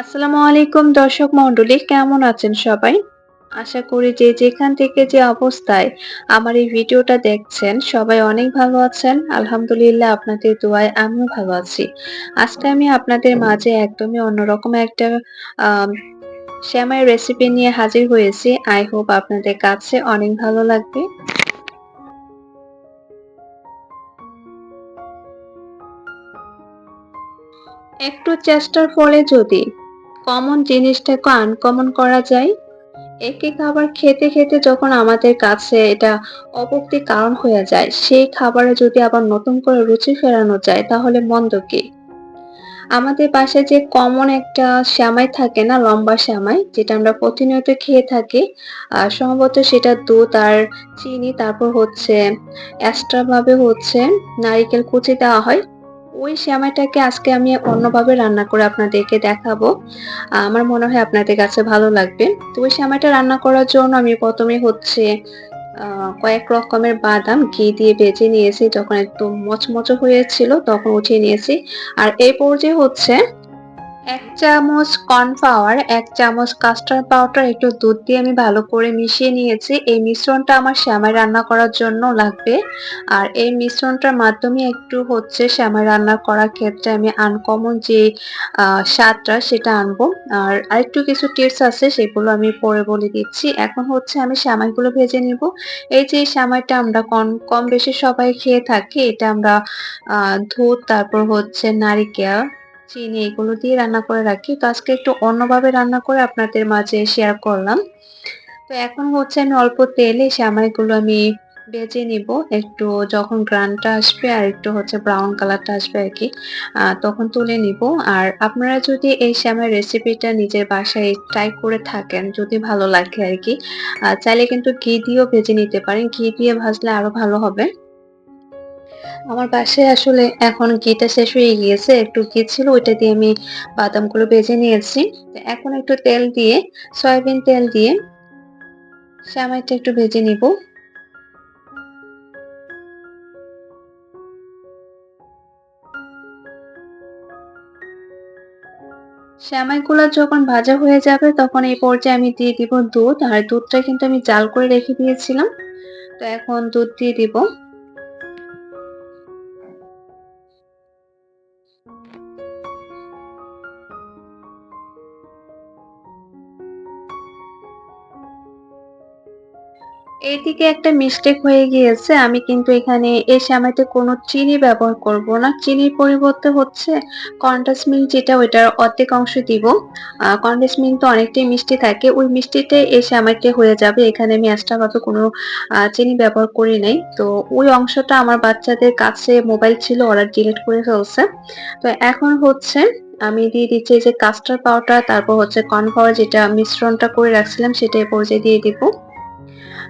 আসসালামু আলাইকুম দর্শক মন্ডলী কেমন আছেন সবাই? আশা করি যে যেখান থেকে যে অবস্থায় আমার এই ভিডিওটা দেখছেন, সবাই অনেক ভালো আছেন। আলহামদুলিল্লাহ আপনাদের দোয়ায় আমিও ভালো আছি। আজকে আমি আপনাদের মাঝে একদমই অন্যরকম একটা শ্যামাই রেসিপি নিয়ে হাজির হয়েছি। আই হোপ আপনাদের কাছে অনেক ভালো লাগবে। একটু চেষ্টার ফলে যদি কমন জিনিসটাকে আনকমন করা যায়। একই খাবার খেতে খেতে যখন আমাদের কাছে এটা অপক্তি কারণ হয়ে যায়, সেই খাবারে যদি আবার নতুন করে রুচি ফেরানো যায়, তাহলে মন্দ কি? আমাদের বাসায় যে কমন একটা শ্যামাই থাকে না, লম্বা শ্যামাই, যেটা আমরা প্রতিনিয়ত খেয়ে থাকি আহ সম্ভবত সেটা দুধ আর চিনি, তারপর হচ্ছে এক্সট্রা ভাবে হচ্ছে নারিকেল কুচি দেওয়া হয় ওই শ্যামাইটাকে আজকে আমি অন্যভাবে রান্না করে আপনাদেরকে দেখাবো। আমার মনে হয় আপনাদের কাছে ভালো লাগবে। তো ওই শ্যামাইটা রান্না করার জন্য আমি প্রথমে হচ্ছে কয়েক রকমের বাদাম ঘি দিয়ে ভেজে নিয়েছি। যখন একটু মচমচ হয়েছিল তখন উঠিয়ে নিয়েছি। আর এই পর্যায়ে হচ্ছে ১ চামচ কর্নফ্লাওয়ার, এক চামচ কাস্টার্ড পাউডার, একটু দুধ দিয়ে আমি ভালো করে মিশিয়ে নিয়েছি। এই মিশ্রণটা আমার শ্যামাই রান্না করার জন্য লাগবে। আর এই মিশ্রণটার মাধ্যমে একটু হচ্ছে শ্যামাই রান্না করার ক্ষেত্রে আমি আনকমন যে স্বাদটা সেটা আনব। আর আরেকটু কিছু টিপস আছে সেগুলো আমি পরে বলে দিচ্ছি। এখন হচ্ছে আমি শ্যামাইগুলো ভেজে নিব। এই যে শ্যামাইটা আমরা কম কম বেশি সবাই খেয়ে থাকি। এটা আমরা দুধ তারপর হচ্ছে নারিকেল চিনি এগুলো দিয়ে রান্না করে রাখি। তো আজকে একটু অন্যভাবে রান্না করে আপনাদের মাঝে শেয়ার করলাম। তো এখন হচ্ছে আমি অল্প তেলে সেমাইগুলো আমি ভেজে নিব। একটু যখন গ্রানটা আসবে আর একটু হচ্ছে ব্রাউন কালারটা আসবে আর কি তখন তুলে নিব। আর আপনারা যদি এই সেমাইয়ের রেসিপিটা নিজের বাসায় ট্রাই করে থাকেন, যদি ভালো লাগে আর কি চাইলে কিন্তু ঘি দিয়েও ভেজে নিতে পারেন। ঘি দিয়ে ভাজলে আরও ভালো হবে। আমার বাসায় আসলে এখন ঘিটা শেষ হয়ে গিয়েছে। একটু ঘি ছিল, ওইটা দিয়ে আমি বাদামগুলো ভেজে নিয়েছি। এখন একটু তেল দিয়ে, সয়াবিন তেল দিয়ে সেমাইটা একটু ভেজে নিব। সেমাইগুলো যখন ভাজা হয়ে যাবে, তখন এই পর্যায়ে আমি দিয়ে দিব দুধ। আর দুধটা কিন্তু আমি জাল করে রেখে দিয়েছিলাম। তো এখন দুধ দিয়ে দিব। Thank you. এইদিকে একটা মিস্টেক হয়ে গিয়েছে। আমি কিন্তু এখানে এই সেমাইতে কোনো চিনি ব্যবহার করব না। চিনির পরিবর্তে হচ্ছে কনডেন্স মিল্ক যেটা ওইটার অর্ধেক অংশ দিব। কনডেন্স মিল্ক তো অনেকটাই মিষ্টি থাকে। ওই মিষ্টিটাই এই সেমাইতে হয়ে যাবে। এখানে আমি এক্সট্রা ভাবে কোনো চিনি ব্যবহার করি নাই। তো ওই অংশটা আমার বাচ্চাদের কাছে মোবাইল ছিল, ওরা ডিলিট করে ফেলছে। তো এখন হচ্ছে আমি দিয়ে দিচ্ছি এই যে কাস্টার্ড পাউডার তারপর হচ্ছে কর্নফ্লাওয়ার যেটা মিশ্রণটা করে রাখছিলাম, সেটা এ পর্যায়ে দিয়ে দিব।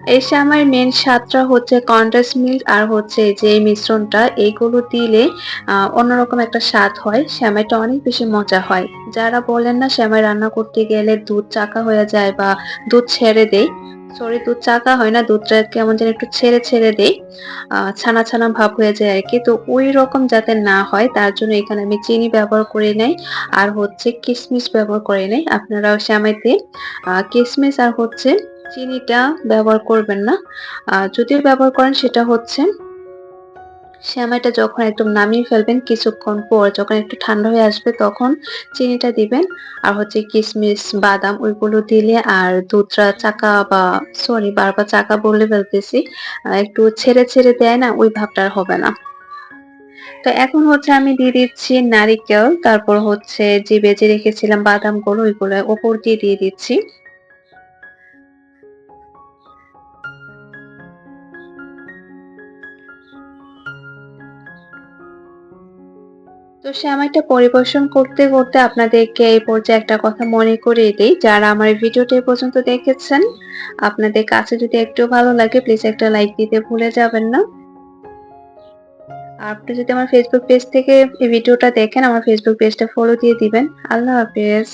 এই সেমাইয়ের মেন স্বাদটা হচ্ছে কনডেন্স মিল্ক আর হচ্ছে যে মিশ্রণটা এইগুলো দিলে অন্যরকম একটা স্বাদ হয়। সেমাইটা অনেক বেশি মজা হয়। যারা বলেন না সেমাই রান্না করতে গেলে দুধ চাকা হয়ে যায় বা দুধ ছেড়ে দেয়। সরি দুধ চাকা হয় না, দুধটা কেমন যেন একটু ছেড়ে, ছেড়ে দেয়। আ ছানা, ছানা ভাব হয়ে যায় আর কি তো ঐরকম যাতে না হয় তার জন্য এখানে আমি চিনি ব্যবহার করে নাই। আর হচ্ছে কিশমিশ ব্যবহার করে নাই। আপনারা সেমাইতে আ কিশমিশ আর হচ্ছে চিনিটা ব্যবহার করবেন না। আ যদিও ব্যবহার করেন সেটা হচ্ছে সেমাইটা যখন একদম নামিয়ে ফেলবেন কিছুক্ষণ পর যখন একটু ঠান্ডা হয়ে আসবে তখন চিনিটা দিবেন। আর হচ্ছে কিশমিশ, বাদাম ওইগুলো দিলে আর দুধটা চাকা বা সরি বারবার চাকা বলে ফেলতেছি। একটু ছেড়ে, ছেড়ে দেয় না ওই ভাবটা আর হবে না। তো এখন হচ্ছে আমি দিয়ে দিচ্ছি নারিকেল, তারপর হচ্ছে যে বেজে রেখেছিলাম বাদামগুলো ওইগুলো ওপর দিয়ে দিয়ে দিচ্ছি। তো সে আমার একটা পরিবেশন করতে, করতে আপনাদেরকে এই পর্যায়ে একটা কথা মনে করিয়ে দিই যারা আমার ভিডিওটি পর্যন্ত দেখেছেন, আপনাদের কাছে যদি একটু ভালো লাগে প্লিজ একটা লাইক দিতে ভুলে যাবেন না। আপনি যদি আমার ফেসবুক পেজ থেকে এই ভিডিওটা দেখেন, আমার ফেসবুক পেজটা ফলো দিয়ে দিবেন। আল্লাহ হাফেজ।